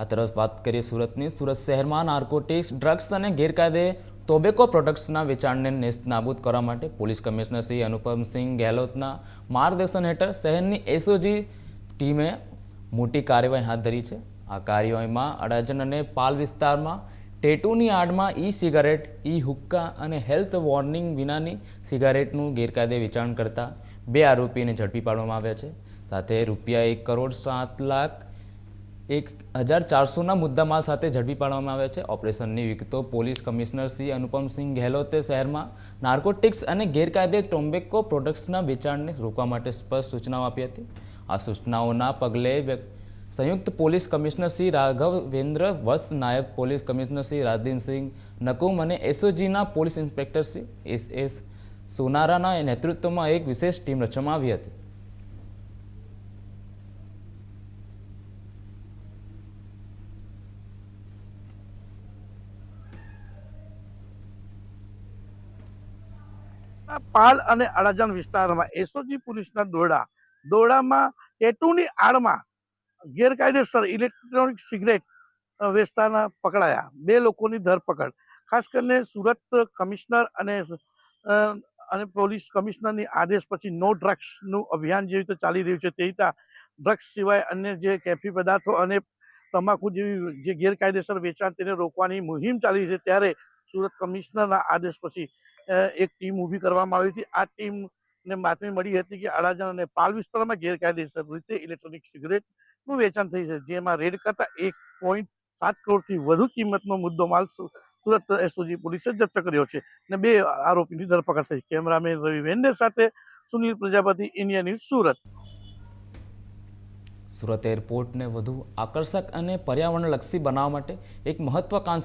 આ તરફ વાત કરીએ સુરતની. સુરત શહેરમાં નાર્કોટિક્સ ડ્રગ્સ અને ગેરકાયદે ટોબેકો પ્રોડક્ટ્સના વેચાણને નેસ્તનાબૂદ કરવા માટે પોલીસ કમિશનર શ્રી અનુપમસિંહ ગેહલોતના માર્ગદર્શન હેઠળ શહેરની એસઓજી ટીમે મોટી કાર્યવાહી હાથ ધરી છે. આ કાર્યવાહીમાં અડાજણ અને પાલ વિસ્તારમાં ટેટુની આડમાં ઈ સિગારેટ ઈ હુક્કા અને હેલ્થ વોર્નિંગ વિનાની સિગારેટનું ગેરકાયદે વેચાણ કરતા બે આરોપીને ઝડપી પાડવામાં આવ્યા છે. સાથે રૂપિયા એક કરોડ સાત લાખ એક હજાર ચારસોના મુદ્દામાલ સાથે ઝડપી પાડવામાં આવ્યા છે. ઓપરેશનની વિગતો પોલીસ કમિશનર શ્રી અનુપમસિંહ ગેહલોતે શહેરમાં નાર્કોટિક્સ અને ગેરકાયદે ટોમ્બેકો પ્રોડક્ટ્સના વેચાણને રોકવા માટે સ્પષ્ટ સૂચનાઓ આપી હતી. આ સૂચનાઓના પગલે સંયુક્ત પોલીસ કમિશનર શ્રી રાઘવેન્દ્ર વસ નાયબ પોલીસ કમિશનર શ્રી રાજદીપસિંહ, નકુમ અને એસઓજીના police inspector Shri S S સોનારાના નેતૃત્વમાં એક વિશેષ ટીમ રચવામાં આવી હતી. પાલ અને અડાજણ વિસ્તારમાં એસઓજી પોલીસના દોરડા, દોરડામાં ટેટુની આડમાં ગેરકાયદેસર ઇલેક્ટ્રોનિક સિગરેટ વેચતાના પકડાયા. બે લોકોની ધરપકડ. ખાસ કરીને સુરત કમિશનર અને અને પોલીસ કમિશનરની આદેશ પછી નો ડ્રગ્સનું અભિયાન જેવી રીતે ચાલી રહ્યું છે તે રીતે ડ્રગ્સ સિવાય અન્ય જે કેફી પદાર્થો અને તમાકુ જેવી જે ગેરકાયદેસર વેચાણ તેને રોકવાની મુહિમ ચાલી છે ત્યારે સુરત કમિશનરના આદેશ પછી એક ટીમ ઊભી કરવામાં આવી હતી. આ ટીમને બાતમી મળી હતી કે અડાજણ અને પાલ વિસ્તારમાં ગેરકાયદેસર રીતે ઇલેક્ટ્રોનિક સિગરેટનું વેચાણ થઈ છે, જેમાં રેડ કરતા એક પોઈન્ટ સાત કરોડથી વધુ કિંમતનો મુદ્દો માલ સુરત એસઓજી પોલીસે જપ્ત કર્યો છે અને બે આરોપીની ધરપકડ થઈ. કેમેરામેન રવિ વેન્ડે સાથે સુનિલ પ્રજાપતિ, ઇન્ડિયા ન્યૂઝ, સુરત. સુરત એરપોર્ટને વધુ આકર્ષક અને પર્યાવરણલક્ષી બનાવવા માટે એક મહત્વાકાંક્ષી